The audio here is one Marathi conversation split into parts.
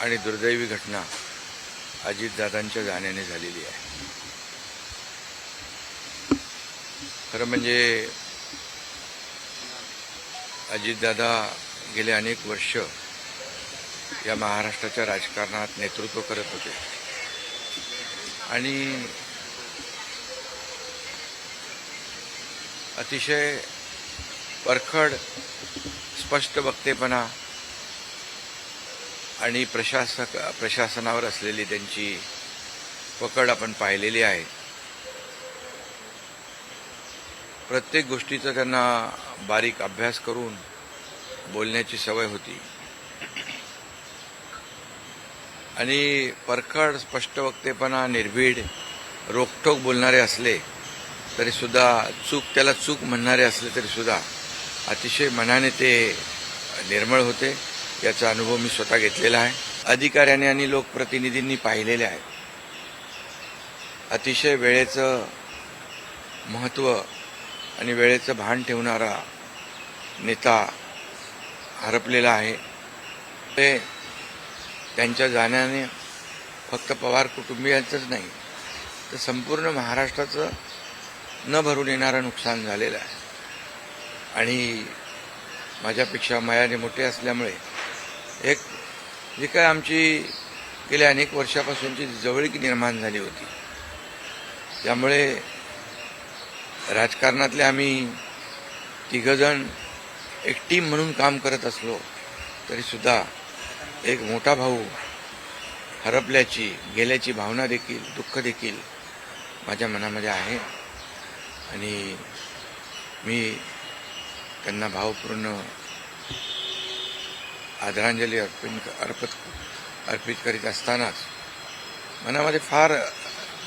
आणि दुर्दैवी घटना अजितदादांच्या जाण्याने झालेली आहे. खरं म्हणजे अजितदादा गेले अनेक वर्ष या महाराष्ट्राच्या राजकारणात नेतृत्व करत होते. आणि अतिशय परखड स्पष्ट वक्तेपणा आणि प्रशासक प्रशासनावर असलेली त्यांची पकड आपण पाहिलेली आहे. प्रत्येक गोष्टीचा त्यांना बारीक अभ्यास करून बोलण्याची सवय होती. आणि परखड स्पष्ट वक्तेपणा निर्भीड रोखोक बोलणारे असले तरी सुद्धा चूक त्याला चूक म्हणणारे असले तरी सुद्धा अतिशय मनाने ते निर्मळ होते. याचा अनुभव मी स्वतः घेतलेला आहे. अधिकाऱ्यांनी आणि लोकप्रतिनिधींनी पाहिलेले आहे. अतिशय वेळेचं महत्त्व आणि वेळेचं भान ठेवणारा नेता हरपलेला आहे. ते त्यांच्या जाण्याने फक्त पवार कुटुंबियांचंच नाही तर संपूर्ण महाराष्ट्राचं न भरून येणारं नुकसान झालेलं आहे. आणि माझ्यापेक्षा मयाने मोठे असल्यामुळे एक जी काय आमची गेल्या अनेक वर्षापासूनची जवळीक निर्माण झाली होती. त्यामुळे राजकारणातले आम्ही तिघजण एक टीम म्हणून काम करत असलो तरीसुद्धा एक मोठा भाऊ हरपल्याची गेल्याची भावना देखील दुःख देखील माझ्या मनामध्ये आहे. आणि मी त्यांना भावपूर्ण आदरांजली अर्पण अर्पत अर्पित करीत असतानाच मनामध्ये फार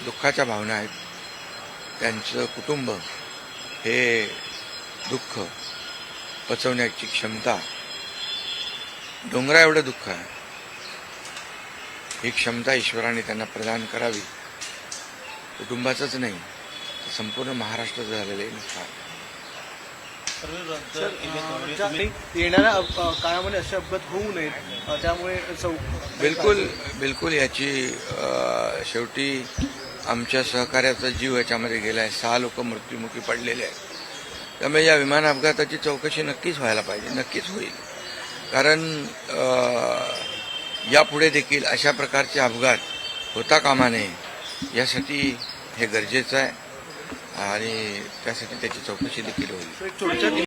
दुःखाच्या भावना आहेत. त्यांचं कुटुंब हे दुःख पचवण्याची क्षमता डोंगरा एवढं दुःख आहे. ही क्षमता ईश्वराने त्यांना प्रदान करावी. कुटुंबाचंच नाही संपूर्ण महाराष्ट्राचं झालेलं आहे नुकसान येणाऱ्या काळामध्ये असे अपघात होऊ नयेत त्यामुळे बिलकुल बिलकुल याची शेवटी आमच्या सहकार्याचा जीव याच्यामध्ये गेला आहे सहा लोक मृत्युमुखी पडलेले आहेत. त्यामुळे या विमान अपघाताची चौकशी नक्कीच व्हायला पाहिजे नक्कीच होईल. कारण यापुढे देखील अशा प्रकारचे अपघात होता कामा नये यासाठी हे गरजेचं आहे. आणि त्यासाठी त्याची चौकशी देखील होईल.